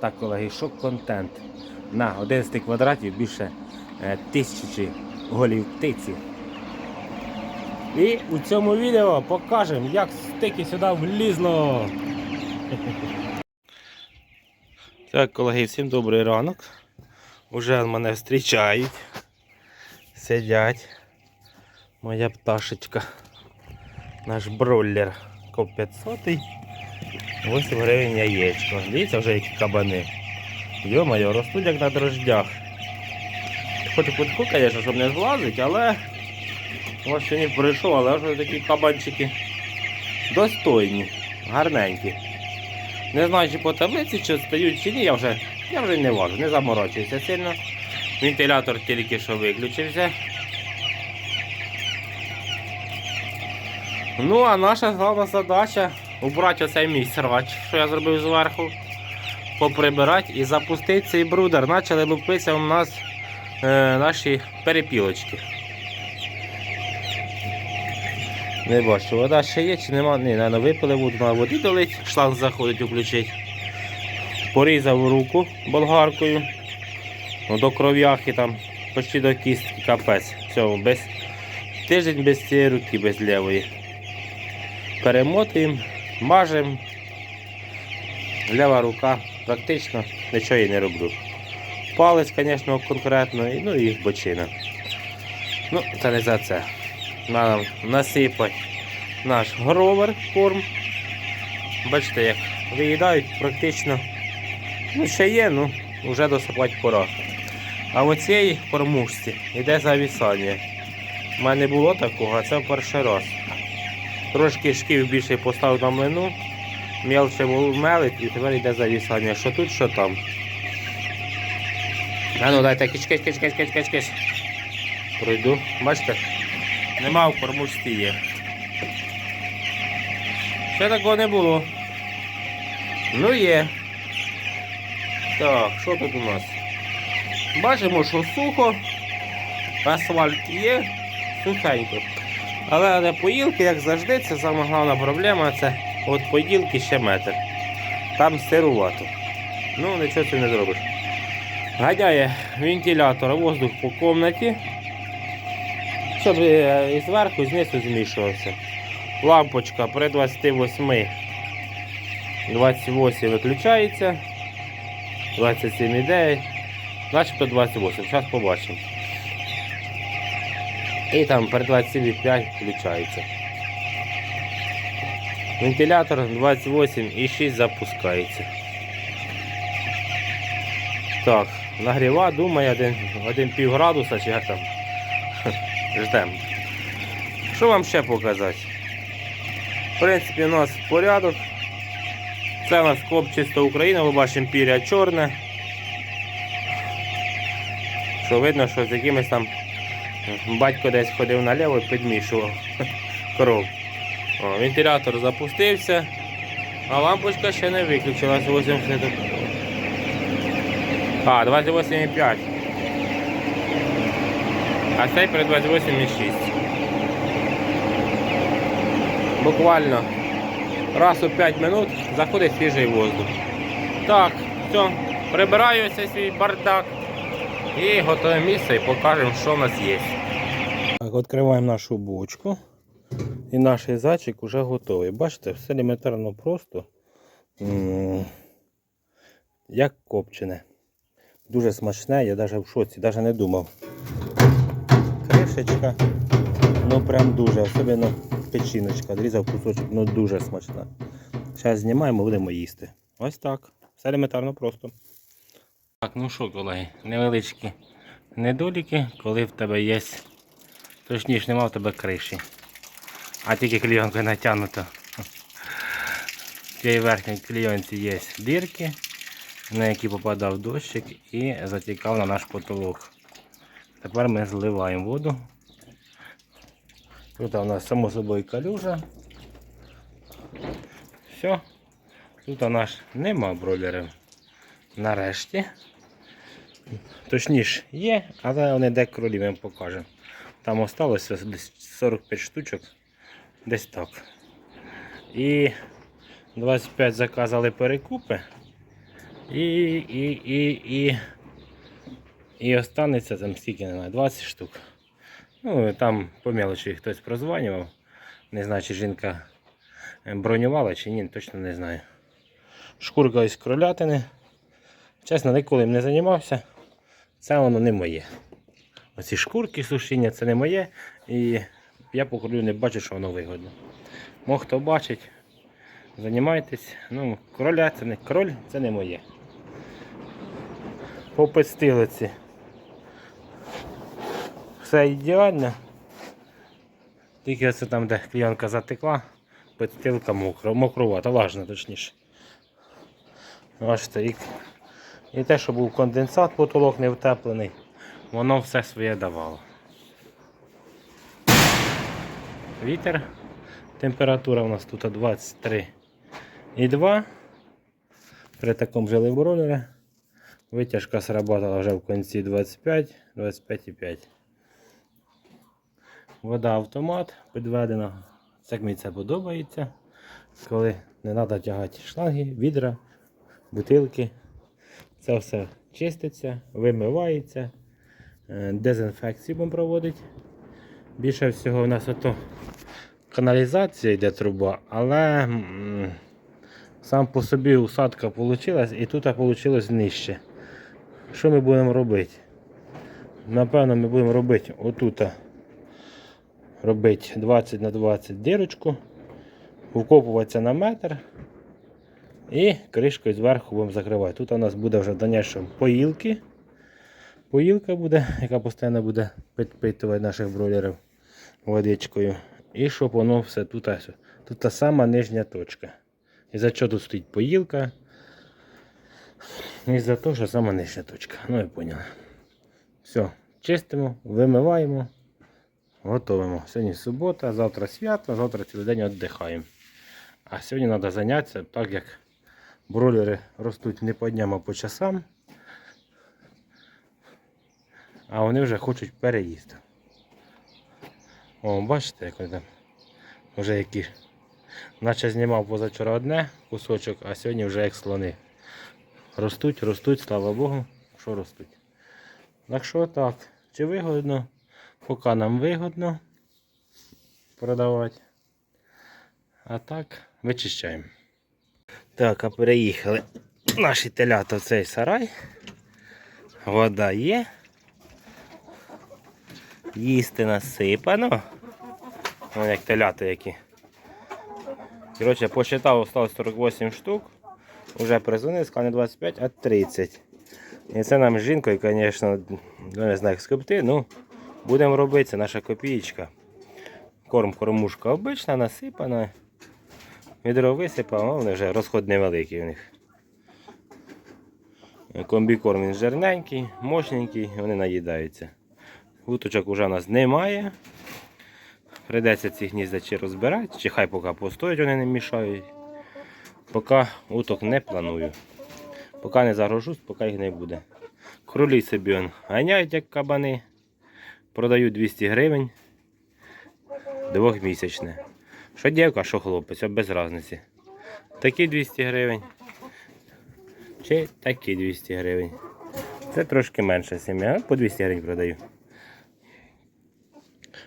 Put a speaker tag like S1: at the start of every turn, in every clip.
S1: Так, колеги, що контент. На 11 квадратів більше е, тисячі голів птиці. І у цьому відео покажемо, як стики сюди влізло. Так, колеги, всім добрий ранок. Уже мене зустрічають. Сидять. Моя пташечка. Наш бройлер коп 500. 8 гривень яєчко. Дивіться вже які кабани. Йо-моє, ростуть як на дрождях. Хочу кутку, звісно, щоб не злазить, але ось ще не прийшов, але вже такі кабанчики достойні, гарненькі. Не знаю, чи по таблиці, чи стають, чи ні, я вже, я вже не важу, не заморочуюся сильно. Вентилятор тільки що виключився. Ну, а наша головна задача убрати оцей мій срач, що я зробив зверху, поприбирати і запустити цей брудер. Почали лупитися у нас е, наші перепілочки. Не бачу, вода ще є чи нема. Ні, наверное, випили воду, на воді долить, шланг заходить включить. Порізав руку болгаркою. Ну, до кров'яхи там, почти до кістки капець. Все, без, тиждень без цієї руки, без лівої. Перемотуємо, мажемо. Лева рука практично нічого їй не роблю. Палець, звісно, конкретно, ну і бочина. Ну, це не за це. Нам насипати наш гровер корм. Бачите, як виїдають практично. Ну, ще є, ну, вже досипати пора. А оцієї кормушці йде завісання. У мене було такого, а це перший раз. Трошки шків більше поставив на млину, мелче мелить і тепер йде завісання. Що тут, що там. А ну дайте кич кич кич кич кич кич кич Пройду. Бачите? Нема в кормушці є. Ще такого не було. Ну є. Так, що тут у нас? Бачимо, що сухо, асфальт є, сухенько. Але не поїлки, як завжди, це сама головна проблема, це от поїлки ще метр. Там сирувато. Ну, нічого ти не зробиш. Гадяє вентилятор воздух по кімнаті, щоб е, і зверху, і знизу змішувався. Лампочка при 28 28 виключається. 27,9. Начебто 28. Зараз побачимо. І там при 27,5 включається. Вентилятор 28,6 запускається. Так, нагріва, думаю, один, один пів градуса чи як там. Ждемо. Що вам ще показати? В принципі, у нас порядок. Це у нас коп чисто Україна, ми бачимо піря чорне. Що видно, що з якимось там батько десь ходив наліво і підмішував коров. О, вентилятор запустився, а лампочка ще не виключилась 80. А, 28,5. А цей при 28,6. Буквально раз у 5 минут заходить свіжий воздух. Так, все, прибираю цей свій бардак і готуємо місце і покажемо, що в нас є. Так, відкриваємо нашу бочку. І наш зайчик вже готовий. Бачите, все елементарно просто. Як копчене. Дуже смачне, я навіть в шоці, навіть не думав. Кришечка. Ну прям дуже, особливо печіночка. Дрізав кусочок, ну дуже смачна. Зараз знімаємо, будемо їсти. Ось так. Все елементарно просто. Так, ну що, колеги, невеличкі недоліки, коли в тебе є. Точніше, нема в тебе криші. А тільки клійонка натягнута. В цій верхній клійонці є дірки, на які попадав дощик і затікав на наш потолок. Тепер ми зливаємо воду. Тут у нас само собою калюжа. Все. Тут у нас нема бройлерів. Нарешті. Точніше є, але вони де кролі ми. Там осталося десь 45 штучок. Десь так. І 25 заказали перекупи. І, і, і, і, і останеться там скільки, не знаю, 20 штук. Ну, там по мелочі хтось прозванював. Не знаю, чи жінка бронювала чи ні, точно не знаю. Шкурка із кролятини. Чесно, ніколи не займався. Це воно не моє. Оці шкурки сушіння це не моє. І я по кролю не бачу, що воно вигодно. Мо хто бачить, займайтесь. Ну, кроля це не кроль, це не моє. По підстилиці. Все ідеально. Тільки оце там, де клієнтка затекла, підстилка мокра, мокрувата, влажна точніше. Бачите, і, і те, що був конденсат, потолок не втеплений, воно все своє давало. Вітер. Температура у нас тут 23,2. При такому же лебролері. Витяжка сработала вже в кінці 25, 25,5. Вода автомат підведена. Як мені це подобається. Коли не треба тягати шланги, відра, бутилки. Це все чиститься, вимивається, е, дезінфекцію будемо проводити. Більше всього у нас ото каналізація йде труба, але сам по собі усадка вийшла і тут вийшло нижче. Що ми будемо робити? Напевно, ми будемо робити отут робити 20 на 20 дирочку, вкопуватися на метр і кришкою зверху будемо закривати. Тут у нас буде вже в дальнішому поїлки. Поїлка буде, яка постійно буде підпитувати наших бройлерів водичкою. І щоб воно все тут. Тут та сама нижня точка. І за що тут стоїть поїлка? І за те, що сама нижня точка. Ну ви поняли. Все, чистимо, вимиваємо, готовимо. Сьогодні субота, завтра свято, завтра цілий день віддихаємо. А сьогодні треба зайнятися, так як бройлери ростуть не по дням, а по часам. А вони вже хочуть переїсти. О, бачите, як вони там вже які. Наче знімав позавчора одне кусочок, а сьогодні вже як слони. Ростуть, ростуть, слава Богу, що ростуть. Так що так, чи вигодно? Поки нам вигодно продавати. А так, вичищаємо. Так, а переїхали наші телята в цей сарай. Вода є. Їсти насипано. Вон як телята які. Коротше, посчитав, осталось 48 штук. Уже призвонили, сказали не 25, а 30. І це нам з жінкою, звісно, ну, не знаю, як скопти, ну, будемо робити, це наша копієчка. Корм кормушка обична, насипана. Відро висипав, а вони вже розход невеликий у них. Комбікорм він жирненький, мощненький, вони наїдаються. Уточок вже у нас немає. Придеться ці гніздачі розбирати, чи хай поки постоять, вони не мішають. Поки уток не планую. Поки не загрожусь, поки їх не буде. Кролі собі он ганяють як кабани. Продаю 200 гривень. Двохмісячне. Що дівка, що хлопець, без різниці. Такі 200 гривень. Чи такі 200 гривень. Це трошки менша сім'я, по 200 гривень продаю.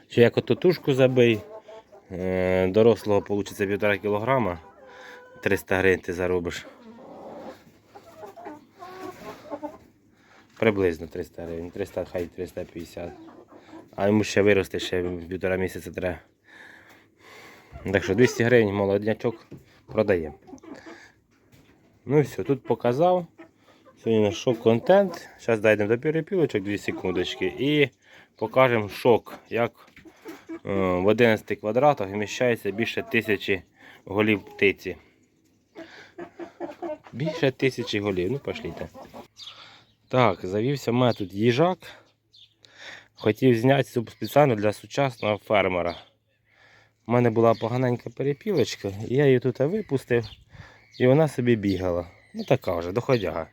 S1: Чи як оту тушку забий, е, дорослого вийде 1,5 кг, 300 гривень ти заробиш. Приблизно 300 гривень, 300, хай 350. А йому ще вирости, ще півтора місяця треба. Так що 200 гривень молоднячок продаємо. Ну і все, тут показав. Сьогодні наш шок-контент. Зараз дійдемо до перепілочок 2 секундочки і покажемо шок, як е, в 11 квадратах вміщається більше тисячі голів птиці. Більше тисячі голів, ну пошліте. Так, завівся в мене тут їжак. Хотів зняти спеціально для сучасного фермера. У мене була поганенька перепілочка, і я її тут випустив, і вона собі бігала. Ну така вже, доходяга.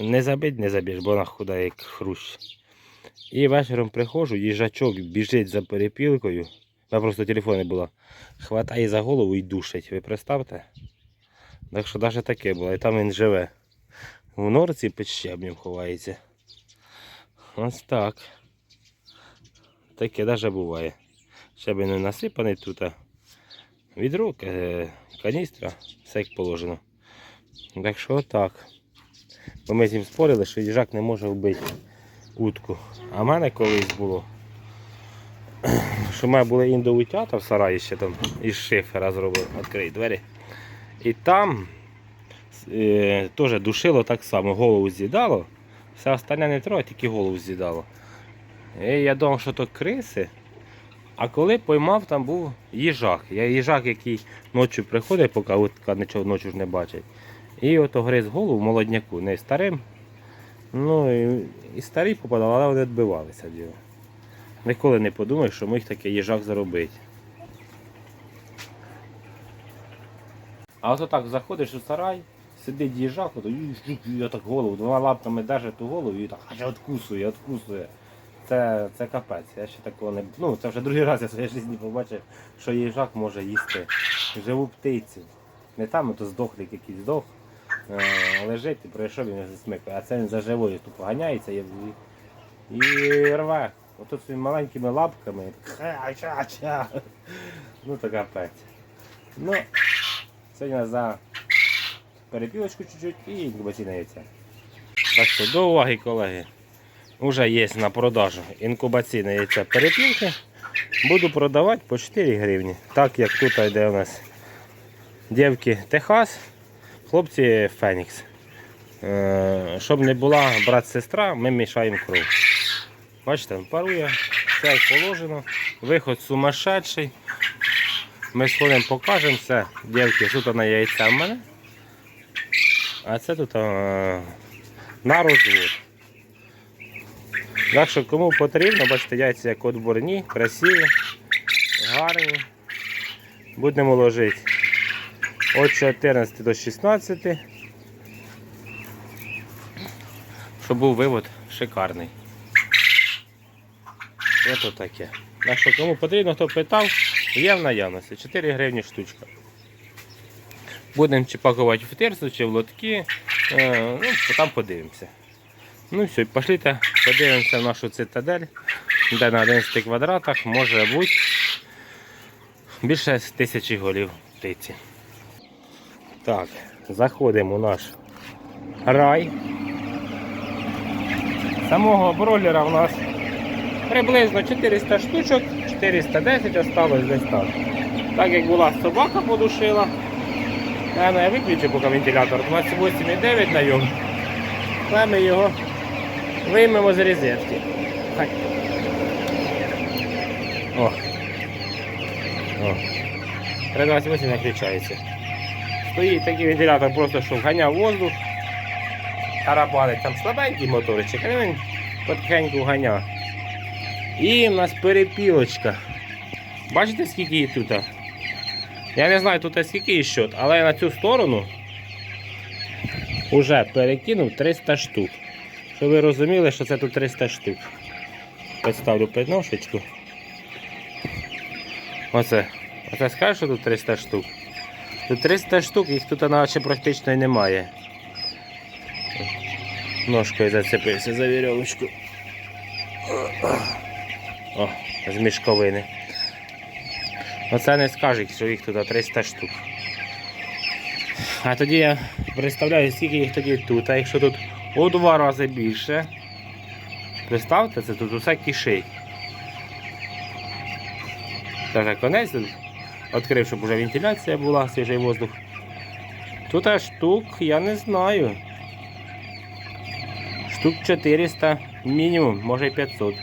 S1: Не забить, не забіж, бо вона худа як хрущ. І вечором приходжу, їжачок біжить за перепілкою. У просто телефон не було. Хватає за голову і душить. Ви представте? Так що навіть таке було, і там він живе. В норці під щебнем ховається. Ось так. Таке навіть буває. Щебень не насипаний тут. Відро, е, каністра, все як положено. Так що отак. Бо ми з ним спорили, що їжак не може вбити утку. А в мене колись було. Що в мене були індоутята в сараї ще там із шифера зробив, відкрий двері. І там е, теж душило так само, голову з'їдало. Все остальне не трохи, тільки голову з'їдало. І я думав, що то криси. А коли поймав, там був їжак. Я їжак, який ночі приходить, поки утка нічого ночі ж не бачить. І ото гриз голову молодняку, не старим. Ну і, і старі попадали, але вони відбивалися від його. Ніколи не подумаєш, що міг такий їжак заробити. А ото так заходиш у сарай, сидить їжак, ото, і я так голову, двома лапками держить ту голову і так аж откусує, откусує. Це, це капець. Я ще такого не. Ну, це вже другий раз я в своїй житті побачив, що їжак може їсти живу птицю. Не там, ото здохлик якийсь здох. е, Лежить і пройшов він засмикає. А це він за живою тупо ганяється і, і, рве. Ото своїми маленькими лапками. Ха-ча-ча. Ну то капець. Ну, сьогодні за перепілочку чуть-чуть і інкубаційне яйця. Так що до уваги, колеги. Уже є на продажу інкубаційне яйця перепілки. Буду продавати по 4 гривні. Так як тут йде у нас дівки Техас, хлопці Фенікс. Е, Щоб не була брат-сестра, ми мішаємо кров. Бачите, парує, все положено. Виход сумасшедший. Ми сходимо, покажемо все. Дівки, тут на яйця в мене. А це тут е, на розвод. Так що кому потрібно, бачите, яйця як отборні, красиві, гарні. Будемо ложити від 14 до 16. Щоб був вивод шикарний. Ось таке. Так що кому потрібно, хто питав, є в наявності. 4 гривні штучка. Будемо чи пакувати в терсу, чи в лотки. Е, ну, там подивимося. Ну все, пошлите, подивимося в нашу цитадель, де на 11 квадратах може бути більше тисячі голів птиці. Так, заходимо у наш рай. Самого бройлера у нас приблизно 400 штучок, 410 осталось десь так. Так як була собака подушила, я виключу поки вентилятор 28,9 на ньому. Але ми його виймемо з розетки. Так. О. О. 328 не включається. Стоїть такий вентилятор, просто щоб ганяв воздух. Тарабанить там слабенький моторчик, але він потихеньку ганяв. І в нас перепілочка. Бачите, скільки її тут? Я не знаю тут скільки її щот, але я на цю сторону вже перекинув 300 штук. Щоб ви розуміли, що це тут 300 штук. Представлю підножечку. Оце. Оце скажеш, що тут 300 штук. Тут 300 штук, їх тут наче практично немає. Ножкою зацепився за вірьовочку. О, з мішковини. Оце не скажуть, що їх тут 300 штук. А тоді я представляю, скільки їх тоді тут, а якщо тут у два рази більше. Представте, це тут усе кишить. Даже конець відкрив, щоб вже вентиляція була, свіжий воздух. Тут аж штук, я не знаю. Штук 400 мінімум, може і 500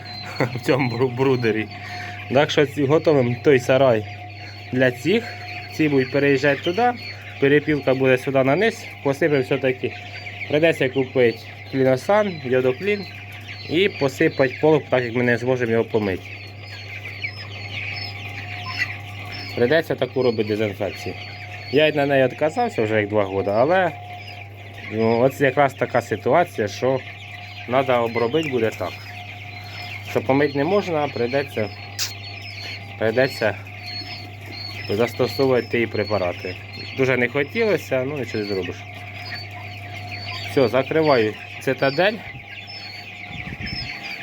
S1: в цьому брудері. Так що готовимо той сарай для цих. Ці будуть переїжджати туди, перепілка буде сюди на низ, посипемо все-таки. Придеться купити кліносан, йодоклін і посипати пол, так як ми не зможемо його помити. Придеться таку робити дезінфекцію. Я на неї відказався вже як два роки, але ну, от якраз така ситуація, що треба обробити буде так. Що помити не можна, прийдеться, прийдеться застосовувати ті препарати. Дуже не хотілося, ну нічого не зробиш. Все, закриваю цитадель.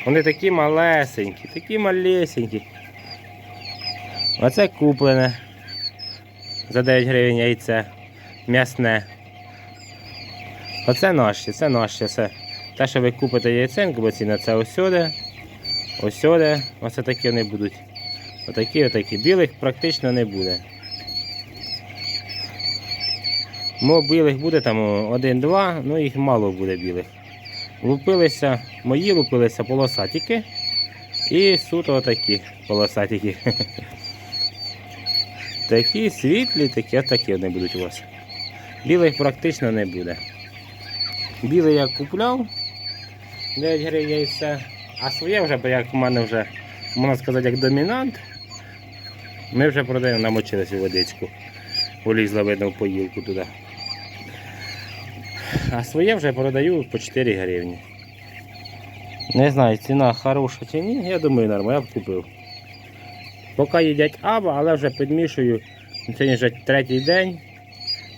S1: Вони такі малесенькі, такі малесенькі. Оце куплене. За 9 гривень яйце. М'ясне. Оце наші, це наші. Це те, що ви купите яйценку, бо ціна це осюди. Осюди. Оце такі вони будуть. Отакі, отакі. Білих практично не буде. Мо білих буде там один-два, ну їх мало буде білих. Лупилися, мої лупилися полосатики. І суто отакі полосатики. Такі світлі, такі, такі вони будуть у вас. Білих практично не буде. Білий я купляв 9 гривень яйця, а своє вже, як в мене вже, можна сказати, як домінант, ми вже продаємо, намочилися у водичку. Улізла видно в поїлку туди. А своє вже продаю по 4 гривні. Не знаю, ціна хороша чи ні, я думаю, нормально, я б купив. Поки їдять аба, але вже підмішую. Сьогодні вже третій день.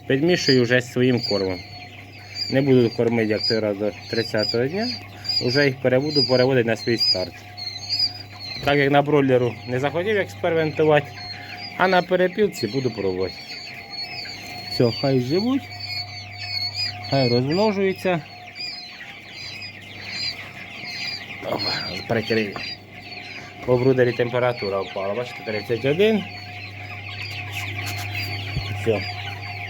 S1: Підмішую вже своїм кормом. Не буду кормити як той раз до 30-го дня. Вже їх перебуду переводити на свій старт. Так як на бройлеру не захотів експериментувати, а на перепілці буду пробувати. Все, хай живуть, хай розмножуються. Опа, Прикрию. По брудері температура впала. Бачите, 31. Все.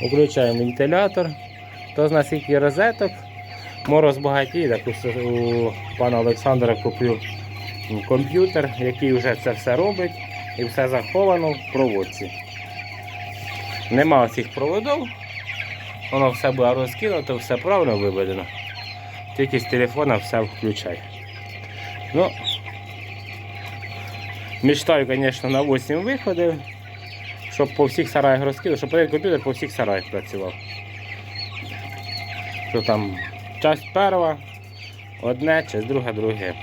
S1: Включаємо вентилятор. То з нас скільки розеток. Мороз багатій, так у, пана Олександра куплю комп'ютер, який вже це все робить і все заховано в проводці. Нема цих проводів. Воно все буде розкинуто, все правильно виведено. Тільки з телефона все включай. Ну, Мечтаю, звісно, на 8 виходів, щоб по всіх сараях розкидав, щоб один комп'ютер по всіх сараях працював. Що там часть перша, одне, часть друга, друге.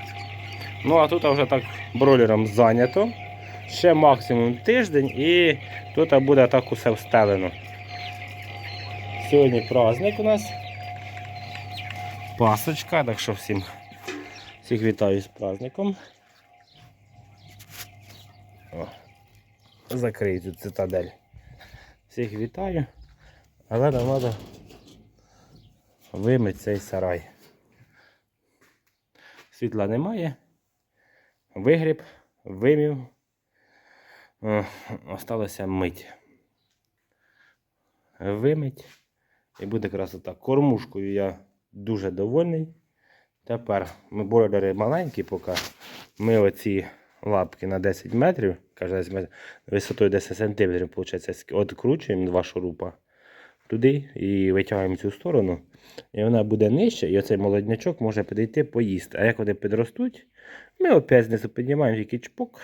S1: Ну а тут вже так бройлером зайнято. Ще максимум тиждень і тут буде так усе встелено. Сьогодні праздник у нас. Пасочка, так що всім всіх вітаю з праздником. О, закрию цю цитадель. Всіх вітаю. Але нам треба вимити цей сарай. Світла немає. Вигріб, вимів. Осталося мить. Вимить. І буде красота. Кормушкою я дуже довольний. Тепер ми бойлери маленькі поки. Ми оці лапки на 10 метрів, каже 10 метрів, висотою 10 сантиметрів, виходить, відкручуємо два шурупа туди і витягуємо цю сторону. І вона буде нижче, і оцей молоднячок може підійти поїсти. А як вони підростуть, ми опять знизу піднімаємо тільки чпок.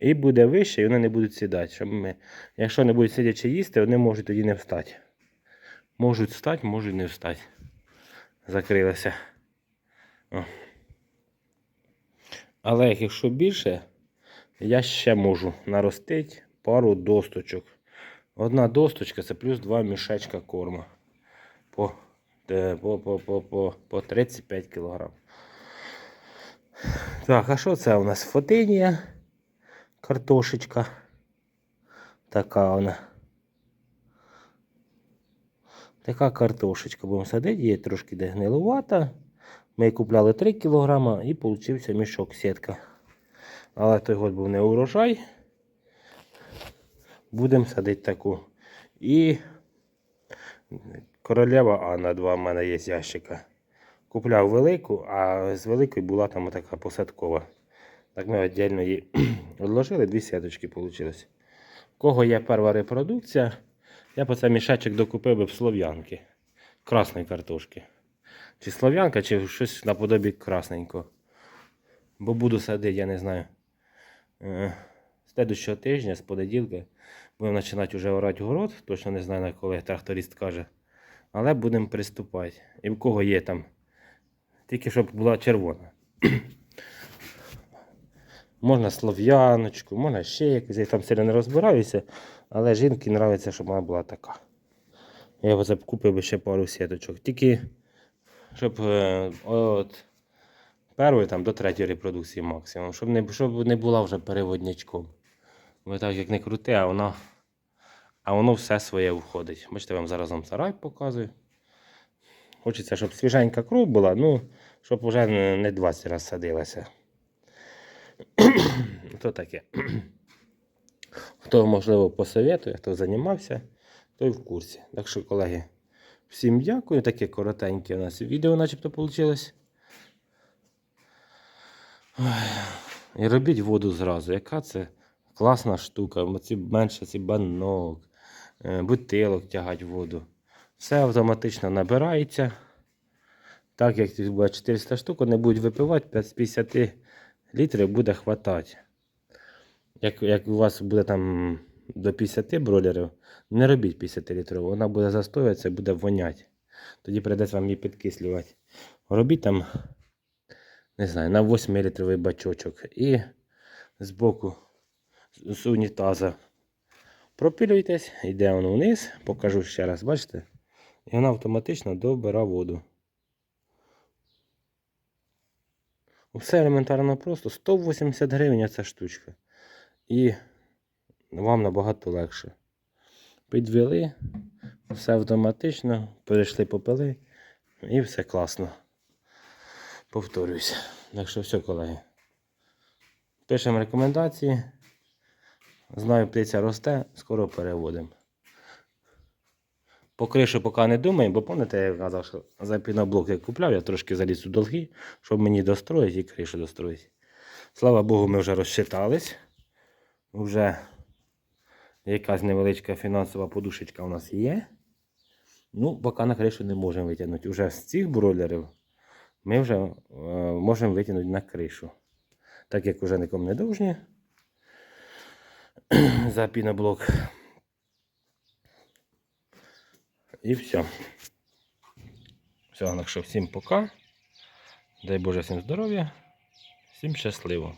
S1: І буде вище, і вони не будуть сідати. Щоб ми, якщо не будуть сидячи їсти, вони можуть тоді не встати. Можуть встати, можуть не встати. Закрилися. О. Але якщо більше, я ще можу наростити пару досточок. Одна досточка це плюс два мішечка корма по, по, по, по, по, по 35 кг. Так, а що це у нас? Фотинія, картошечка. Така вона. Така картошечка будемо садити, є трошки де гнилувата. Ми купляли 3 кг і получився мішок сітка. Але той год був не урожай. Будемо садити таку. І королева Анна 2 в мене є ящика. Купляв велику, а з великої була там така посадкова. Так ми віддільно її відложили, дві сіточки вийшло. У кого є перша репродукція, я по цей мішечок докупив би в слов'янки. Красної картошки. Чи слов'янка, чи щось наподобі красненького. Бо буду садити, я не знаю. Е, З следующого тижня, з понеділка, будемо починати вже орати город. Точно не знаю, на коли тракторист каже. Але будемо приступати. І в кого є там. Тільки щоб була червона. можна слов'яночку, можна ще якусь. Я там сильно не розбираюся, але жінки подобається, щоб вона була така. Я б купив би ще пару сіточок. Тільки щоб е, от першої там до третьої репродукції максимум, щоб не, щоб не була вже переводнячком. Бо так як не крути, а воно, а воно все своє входить. Бачите, вам зараз вам сарай показую. Хочеться, щоб свіженька кров була, ну, щоб вже не 20 разів садилася. То таке. Хто, можливо, посоветує, хто займався, той в курсі. Так що, колеги, всім дякую. Таке коротеньке у нас відео начебто вийшло. І робіть воду зразу. Яка це класна штука. Оці, менше ці банок, е, бутилок тягать воду. Все автоматично набирається. Так як буде 400 штук, вони будуть випивати з 50 літрів буде хватати. Як, як у вас буде там до 50 бройлерів, не робіть 50 літрів, вона буде застоюватися, буде воняти. Тоді прийдеться вам її підкислювати. Робіть там, не знаю, на 8 літровий бачочок. І з з унітаза пропилюйтесь, йде воно вниз, покажу ще раз, бачите? І вона автоматично добира воду. Все елементарно просто. 180 гривень ця штучка. І вам набагато легше. Підвели, все автоматично, перейшли попили і все класно. Повторююсь. Так що все, колеги. Пишемо рекомендації. Знаю, птиця росте, скоро переводимо. По кришу поки не думаємо, бо пам'ятаєте, я казав, що за піноблок я купляв, я трошки заліз у долги, щоб мені достроїти і кришу достроїти. Слава Богу, ми вже розчитались. Вже якась невеличка фінансова подушечка у нас є. Ну, поки на кришу не можемо витягнути. Уже з цих бройлерів ми вже е, можемо витягнути на кришу. Так як вже нікому не довжні за піноблок. І все. Все, так що всім пока. Дай Боже всім здоров'я, всім щасливо.